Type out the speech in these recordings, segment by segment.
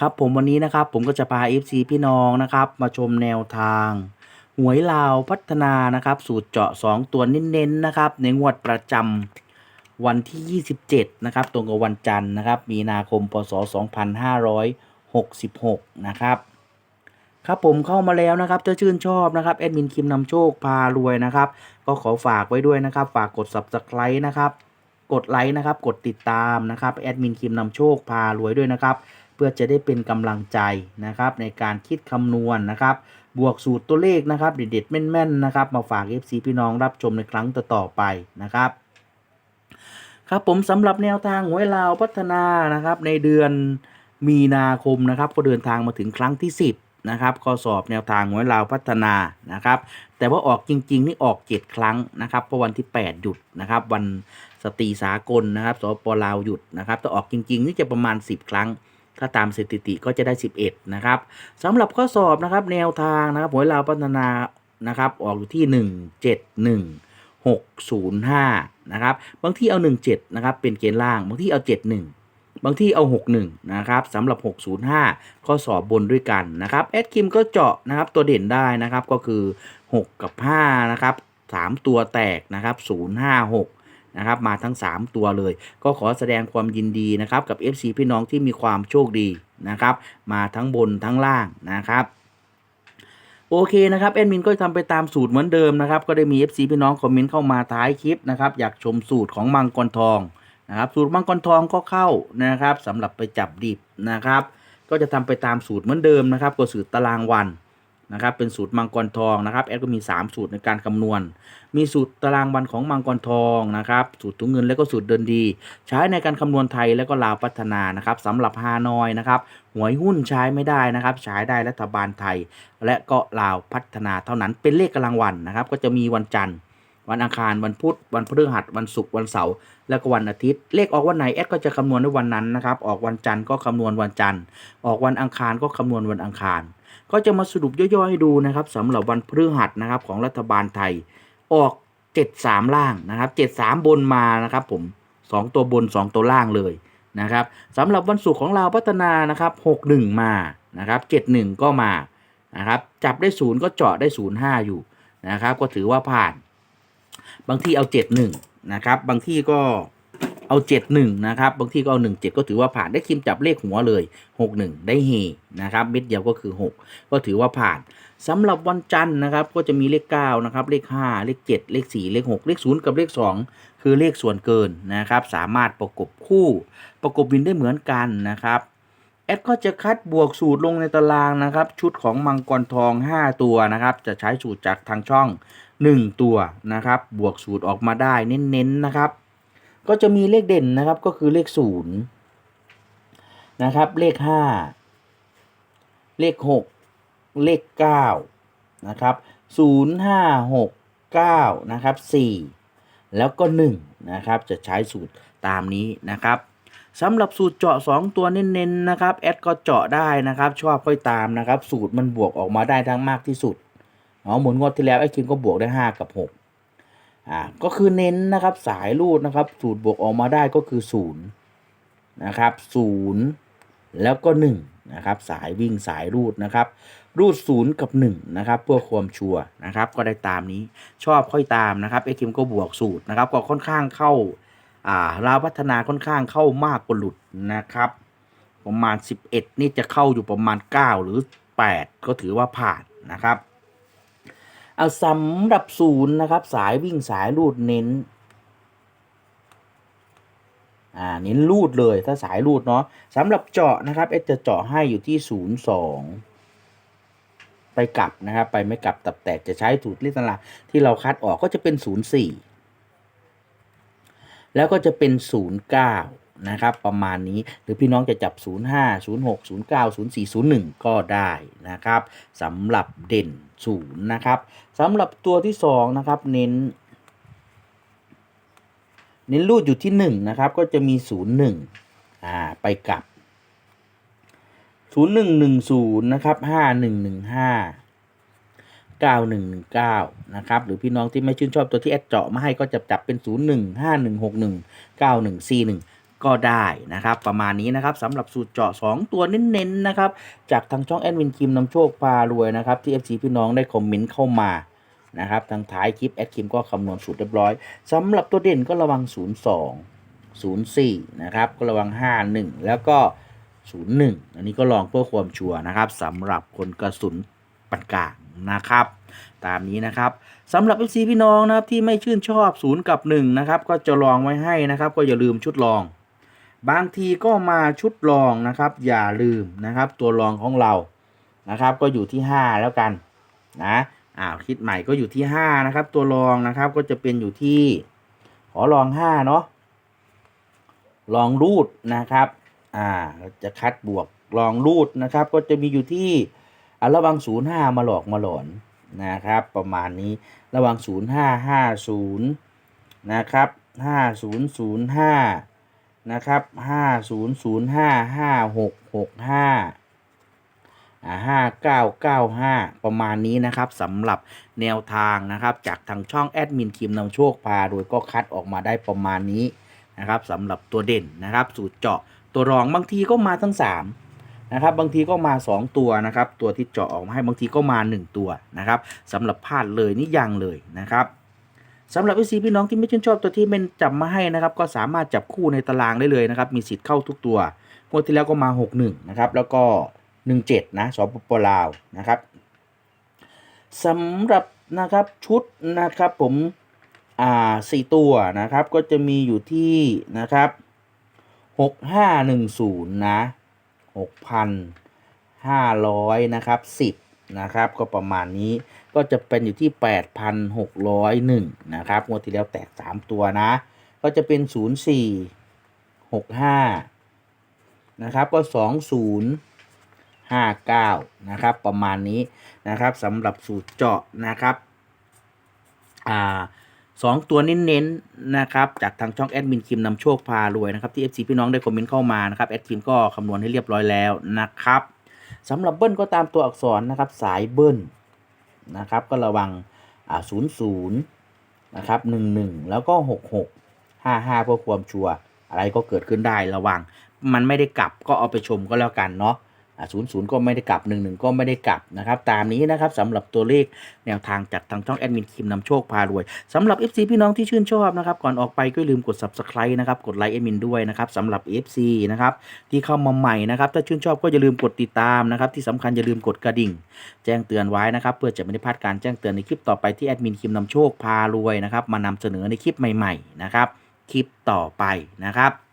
ครับผมวันนี้นะครับผมก็จะพา FC พี่น้องนะครับ มาชมแนวทาง หวยลาวพัฒนานะครับ สูตรเจาะ 2 ตัวเน้นๆนะครับ ในงวดประจำวันที่ 27 นะครับ ตรงกับวันจันทร์นะครับ มีนาคมพศ 2566 นะครับ ครับผมเข้ามาแล้วนะครับถ้าชื่นชอบนะครับแอดมินคิมนำโชคพารวยนะครับ ก็ขอฝากไว้ด้วยนะครับ ฝากกด subscribe นะครับ กดไลค์นะครับ กดติดตามนะครับแอดมินคิมนำโชคพารวยด้วยนะครับ เพื่อจะได้เป็นกำลังใจนะครับในการคิดคำนวณนะครับ บวกสูตรตัวเลขนะครับเด็ดๆแม่นๆนะครับ มาฝาก FC พี่น้องรับชมในครั้งต่อๆไปนะครับ ครับผมสำหรับแนวทางหวยลาวพัฒนานะครับ ในเดือนมีนาคมนะครับ ก็เดินทางมาถึงครั้งที่ 10นะครับข้อสอบแนวทางหวยลาวพัฒนานะครับ แต่ว่าออกจริง ๆ นี่ออก 7 ครั้งนะครับเพราะวันที่ 8 หยุดนะครับ วันสตรีสากลนะครับสปลาวหยุดนะครับแต่ออกจริง ๆ นี่จะประมาณ 10 ครั้ง ถ้าตามสถิติก็จะได้ 11 นะครับสำหรับข้อสอบนะครับแนวทางนะครับหวยลาวพัฒนานะครับออกอยู่ที่ 171 605 นะครับบางที่เอา 17 นะครับเป็นเกณฑ์ล่าง บางที่เอา 71บางที่เอา 61 นะครับสำหรับ 605 ข้อสอบบนด้วยกันนะครับแอดคิมก็เจาะนะครับตัวเด่นได้นะครับก็คือ 6 กับ 5 นะครับ 3 ตัวแตกนะครับ 056 นะครับมาทั้ง 3 ตัวเลย ก็ขอแสดงความยินดีนะครับกับ FC พี่น้องที่มีความโชคดีนะครับมาทั้งบนทั้งล่างนะครับโอเคนะครับแอดมินก็ทำไปตามสูตรเหมือนเดิมนะครับก็ได้มี FC พี่น้องคอมเมนต์เข้ามาท้ายคลิปนะครับอยากชมสูตรของมังกรทองนะครับสูตรมังกรทองก็เข้านะครับสำหรับไปจับดิบนะครับ ก็จะทำไปตามสูตรเหมือนเดิมนะครับก็สูตรตารางวัน นะครับเป็นสูตรมังกรทองนะครับแอดก็มี 3 สูตรในการคำนวณ มีสูตรตารางวันของมังกรทองนะครับสูตรถุงเงินและก็สูตรเดินดี ใช้ในการคำนวณไทยและก็ลาวพัฒนานะครับสำหรับฮานอยนะครับหวยหุ้นใช้ไม่ได้นะครับ ใช้ได้รัฐบาลไทย และก็ลาวพัฒนาเท่านั้นเป็นเลขกำลังวันนะครับก็จะมีวันจันทร์วันอังคารวันพุธวันพฤหัสวันศุกร์วันเสาร์แล้วก็วันอาทิตย์ เลขออกวันไหนแอดก็จะคำนวณในวันนั้นนะครับ ออกวันจันทร์ก็คำนวณวันจันทร์ ออกวันอังคารก็คำนวณวันอังคาร ก็จะมาสรุปย่อยๆให้ดูนะครับสำหรับวันพฤหัสนะครับของรัฐบาลไทยออก 73 ล่างนะครับ 73 บนมานะครับผม 2 ตัวบน 2 ตัวล่างเลยนะครับสำหรับวันศุกร์ของเราพัฒนานะครับ 61 มานะครับ 71 ก็มานะครับจับได้ 0 ก็เจาะได้ 05 อยู่นะครับ ก็ถือว่าผ่าน บางที่เอา 71 นะครับ บางที่ก็ เอา71นะครับ บางทีก็เอา17ก็ถือว่าผ่านได้คิมจับเลขหัวเลย61ได้เฮนะครับเม็ดเดียวก็คือ6ก็ถือว่าผ่านสำหรับวันจันทร์นะครับก็จะมีเลข9นะครับเลข5เลข7เลข4เลข6เลข0กับเลข2คือเลขส่วนเกินนะครับ สามารถประกบคู่ประกบวินได้เหมือนกันนะครับแอดก็จะคัดบวกสูตรลงในตารางนะครับ ชุดของมังกรทอง 5 ตัวนะครับ จะใช้สูตรจากทางช่อง 1 ตัวนะครับ บวกสูตรออกมาได้เน้นๆนะครับ ก็จะมีเลขเด่นนะครับก็คือเลข0นะครับ เลข5เลข6เลข9นะครับ0 5 6 9นะครับ4แล้วก็1นะครับ จะใช้สูตรตามนี้นะครับสำหรับสูตรเจาะ 2 ตัวเน้นๆนะครับแอดก็เจาะได้นะครับ ชอบค่อยตามนะครับ สูตรมันบวกออกมาได้ทั้งมากที่สุดอ๋อหมุนงวดที่แล้วไอ้คิมก็บวกได้ 5 กับ 6 อ่าก็คือเน้นนะครับสายรูดนะครับ สูตรบวกออกมาได้ก็คือ0นะครับ0แล้วก็1นะครับ สายวิ่งสายรูดนะครับ รูด0กับ1นะครับเพื่อความชัวร์นะครับ ก็ได้ตามนี้ชอบค่อยตามนะครับไอคิมก็บวกสูตรนะครับ ก็ค่อนข้างเข้าอ่าลาพัฒนาค่อนข้างเข้ามากกว่าหลุดนะครับ ประมาณ 11 นี่จะเข้าอยู่ประมาณ 9 หรือ 8 ก็ถือว่าผ่านนะครับ เอาสำหรับศูนย์นะครับ สายวิ่งสายรูดเน้น อ่าเน้นรูดเลยถ้าสายรูดเนาะสำหรับเจาะนะครับเอสจะเจาะให้อยู่ที่ศูนย์สองไปกลับนะครับ ไปไม่กลับตับแตกจะใช้สูตรลิตรละที่เราคัดออกก็จะเป็นศูนย์สี่แล้วก็จะเป็นศูนย์เก้า นะครับ ประมาณนี้หรือพี่น้องจะจับ 05 06 09 04 01 ก็ได้นะครับสำหรับเด่นศูนย์นะครับสำหรับตัวที่สองนะครับ เน้น เน้นรูดอยู่ที่หนึ่งนะครับ ก็จะมีศูนย์หนึ่งอ่า ไปกลับศูนย์หนึ่งหนึ่งศูนย์นะครับห้าหนึ่งหนึ่งห้าเก้าหนึ่งหนึ่งเก้านะครับ หรือพี่น้องที่ไม่ชื่นชอบตัวที่แอดเจาะมาให้ก็จะจับเป็นศูนย์หนึ่งห้าหนึ่งห ก็ได้นะครับประมาณนี้นะครับสำหรับสูตรเจาะ 2 ตัวเน้นๆนะครับจากทางช่องแอดมินคิมนำโชคพารวยนะครับที่ FC พี่น้องได้คอมเมนต์เข้ามานะครับทางท้ายคลิปแอดคิมก็คำนวณสูตรเรียบร้อยสำหรับตัวเด่นก็ระวัง 02 04นะครับก็ระวัง 51 แล้วก็ 01 อันนี้ก็ลองเพื่อความชัวร์นะครับสำหรับคนกระสุนปานกลางนะครับตามนี้นะครับสำหรับ FC พี่น้องนะครับที่ไม่ชื่นชอบ 0 กับ 1 นะครับ ก็จะลองไว้ให้นะครับ ก็อย่าลืมชุดลอง บางทีก็มาชุดลองนะครับ อย่าลืมนะครับ ตัวรองของเรานะครับ ก็อยู่ที่ 5 แล้วกันนะอ้าวคิดใหม่ก็อยู่ที่ 5 นะครับ ตัวรองนะครับก็จะเป็นอยู่ที่ ขอลอง5เนาะลองรูดนะครับ อ่า จะคัดบวกลองรูดนะครับ ก็จะมีอยู่ที่อะระวัง05มาหลอกมาหลอนนะครับ ประมาณนี้ระวัง0550นะครับ5005น นะครับ5005 5665อ่าห้าเก้าเก้าห้าประมาณนี้นะครับสำหรับแนวทางนะครับจากทางช่องแอดมินคิมนำโชคพาโดยก็คัดออกมาได้ประมาณนี้นะครับสำหรับตัวเด่นนะครับสูตรเจาะตัวรองบางทีก็มาทั้ง3นะครับบางทีก็มา 2 ตัวนะครับตัวที่เจาะออกมาให้บางทีก็มา 1 ตัวนะครับสำหรับพลาดเลยนี่ยังเลยนะครับ สำหรับวิซีพี่น้องที่ไม่ชื่นชอบตัวที่เป็นจับมาให้นะครับ ก็สามารถจับคู่ในตารางได้เลยนะครับ มีสิทธิ์เข้าทุกตัวงวดที่แล้วก็มา 61 นะครับ แล้วก็ 17 นะสปปลาวนะครับสำหรับนะครับชุดนะครับผมอ่าสี่ตัวนะครับก็จะมีอยู่ที่นะครับ 6510 นะ6,500 นะครับ 10 นะครับ ก็ประมาณนี้ ก็จะเป็นอยู่ที่ 8,601 นะครับ งวดที่แล้วแตก 3 ตัวนะ ก็จะเป็น 04 65 นะครับ ก็ 20 59 นะครับ ประมาณนี้นะครับสำหรับสูตรเจาะนะครับอ่าสองตัวเน้นๆนะครับ จากทางช่องแอดมินคิมนำโชคพารวยนะครับที่ FC พี่น้องได้คอมเมนต์เข้ามานะครับแอดคิมก็คำนวณให้เรียบร้อยแล้วนะครับสำหรับเบิ้ลก็ตามตัวอักษรนะครับสายเบิ้ล นะครับ ก็ระวังอ่า00นะครับ11แล้วก็66 55เพื่อความชัวร์อะไรก็เกิดขึ้นได้ระวัง มันไม่ได้กลับก็เอาไปชมก็แล้วกันเนาะ ศูนย์ศูนย์ก็ไม่ได้กลับหนึ่งหนึ่งก็ไม่ได้กลับนะครับ ตามนี้นะครับสำหรับตัวเลขแนวทางจากทางช่องแอดมินคิมนำโชคพารวยสำหรับ FC พี่น้องที่ชื่นชอบนะครับ ก่อนออกไปก็อย่าลืมกด subscribe นะครับ กดไลค์แอดมินด้วยนะครับสำหรับ FC นะครับที่เข้ามาใหม่นะครับ ถ้าชื่นชอบก็อย่าลืมกดติดตามนะครับ ที่สำคัญอย่าลืมกดกระดิ่ง แจ้งเตือนไว้นะครับ เพื่อจะไม่ได้พลาดการแจ้งเตือนในคลิปต่อไปที่แอดมินคิมนำโชคพารวยนะครับมานำเสนอในคลิปใหม่ๆนะครับคลิปต่อไปนะครับ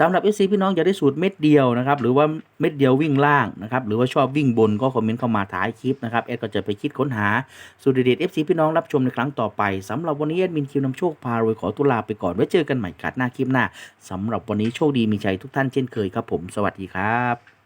สำหรับ FC พี่น้องอยากได้สูตรเม็ดเดียวนะครับหรือว่าเม็ดเดียววิ่งล่างนะครับหรือว่าชอบวิ่งบนก็คอมเมนต์เข้ามาท้ายคลิปนะครับแอดก็จะไปคิดค้นหาสูตรเด็ด FC พี่น้องรับชมในครั้งต่อไปสำหรับวันนี้แอดมินคิวนำโชคพารวยขอตุลาไปก่อนไว้เจอกันใหม่กัดหน้าคลิปหน้าสำหรับวันนี้โชคดีมีชัยทุกท่านเช่นเคยครับผม สวัสดีครับ